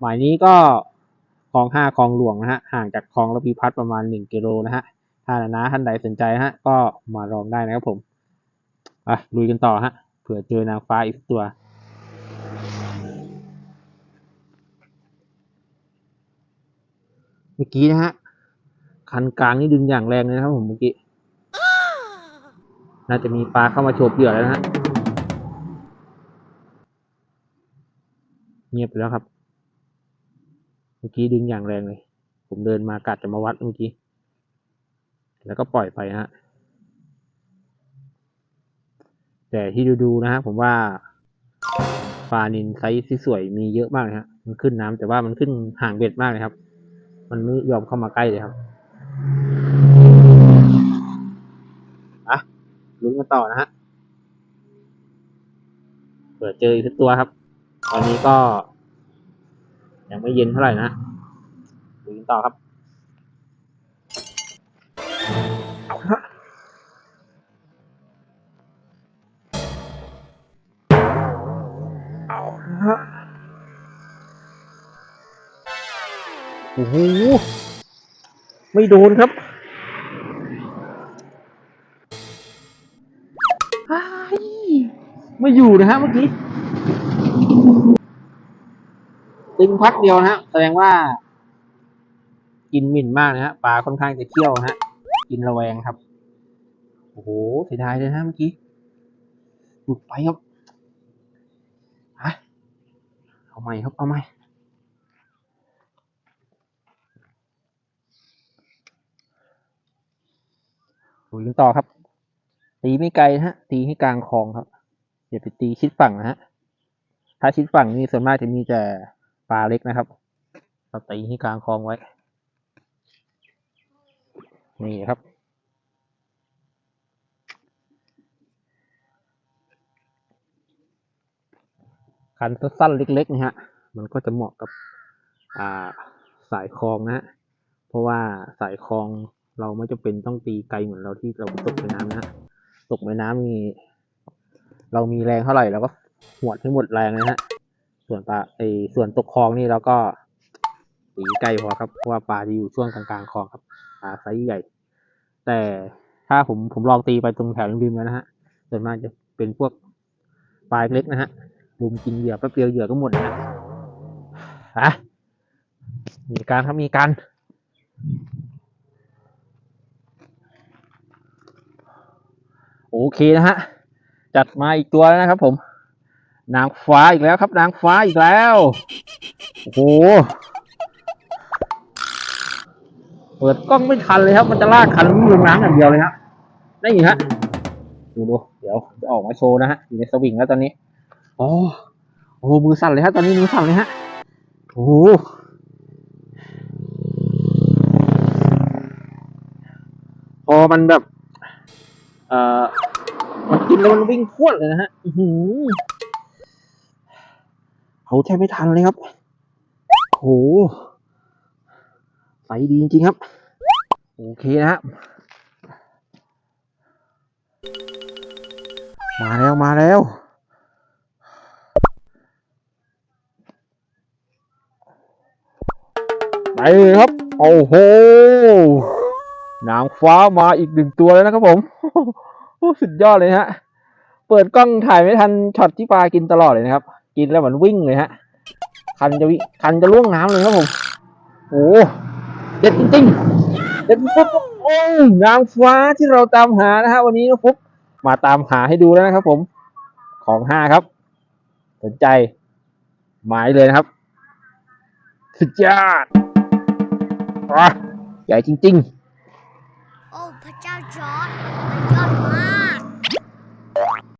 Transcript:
หมายนี้ก็คลองห้าคลองหลวงนะฮะห่างจากคลองระพีพัฒน์ประมาณหนึ่งกิโลนะฮะถ้านะท่านใดสนใจนะฮะก็มาลองได้นะครับผมอะลุยกันต่อฮะเผื่อเจอนางฟ้าอีกสักตัวเมื่อกี้นะฮะคันกลางนี่ดึงอย่างแรงเลยนะครับผมเมื่อกี้น่าจะมีปลาเข้ามาโฉบเหยื่อแล้วนะฮะเงียบไปแล้วครับ เมื่อกี้ดึงอย่างแรงเลย ผมเดินมากะจะมาวัดเมื่อกี้ แล้วก็ปล่อยไปฮะ แต่ที่ดูๆนะฮะผมว่าปลานินไซส์ที่สวยมีเยอะมากเลยฮะ มันขึ้นน้ำแต่ว่ามันขึ้นห่างเบ็ดมากเลยครับ มันไม่ยอมเข้ามาใกล้เลยครับอะลุ้นกันต่อนะฮะเปิดเจออีกสักตัวครับ ตอนนี้ก็ ยังไม่เย็นเท่าไหร่นะลุ้นกันต่อครับเอาฮะเอาฮะโอ้โหไม่โดนครับอ้ายไม่อยู่นะฮะเมื่อกี้ ตึงพักเดียวนะฮะแสดงว่ากินหมิ่นมากนะฮะปลาค่อนข้างจะเคี่ยวนะฮะกินระแวงครับ โอ้โหเสียดายเลยนะเมื่อกี้หลุดไปครับฮะเอาใหม่ครับเอาใหม่ลุยกันต่อครับ ตีไม่ไกลนะฮะ ตีให้กลางคลองครับอย่าไปตีชิดฝั่งนะฮะถ้าชิดฝั่งนี่ส่วนมากจะมีแต่ ปลาเล็กนะครับ เราตีให้กลางคลองไว้ นี่ครับ คันสั้นๆเล็กๆนะฮะ มันก็จะเหมาะกับอ่าสายคลองนะฮะ เพราะว่าสายคลองเราไม่จำเป็นต้องตีไกลเหมือนเราที่เราตกในน้ำนะฮะตกในน้ำมี เรามีแรงเท่าไหร่เราก็หวดให้หมดแรงนะฮะ ส่วนปลาไอส่วนตกคลองนี่เราก็ตีไกลพอครับเพราะว่าปลาจะอยู่ช่วงกลางๆคลองครับปลาไซส์ใหญ่ แต่ถ้าผมผมลองตีไปตรงแถวริมๆแล้วนะฮะส่วนมากจะเป็นพวกปลาเล็กนะฮะลุมกินเหยื่อแป๊บเดียวเหยื่อก็หมดนะฮะอะมีการครับมีการโอเคนะฮะ จัดมาอีกตัวแล้วนะครับผม นางฟ้าอีกแล้วครับ นางฟ้าอีกแล้ว โอ้โห เปิดกล้องไม่ทันเลยครับ มันจะลากคันลงน้ำอย่างเดียวเลยฮะนี่ฮะ ดูดู เดี๋ยวจะออกมาโชว์นะฮะ อยู่ในสวิงแล้วตอนนี้โอ้โอ้โห มือสั่นเลยฮะ ตอนนี้มือสั่นเลยฮะ โอ้โหพอมันแบบ เอ่อ มันกินแล้วมันวิ่งพรวดเลยนะฮะ อือหือ เขาแทบไม่ทันเลยครับโหใสดีจริงๆครับ โอเคนะฮะมาแล้วมาแล้วไปเลยครับ โอ้โหนางฟ้ามาอีกหนึ่งตัวแล้วนะครับผมสุดยอดเลยฮะ เปิดกล้องถ่ายไม่ทันช็อตที่ปลากินตลอดเลยนะครับ กินแล้วเหมือนวิ่งเลยฮะ คันจะวิคันจะล่วงน้ำเลยครับผม โอ้เด็ดจริงๆเด็ดปุ๊บโอ้ยนางฟ้าที่เราตามหานะฮะวันนี้นะปุ๊บมาตามหาให้ดูแล้วนะครับ ผม ของห้าครับ สนใจ หมายเลยนะครับสุดยอดใหญ่จริง ๆ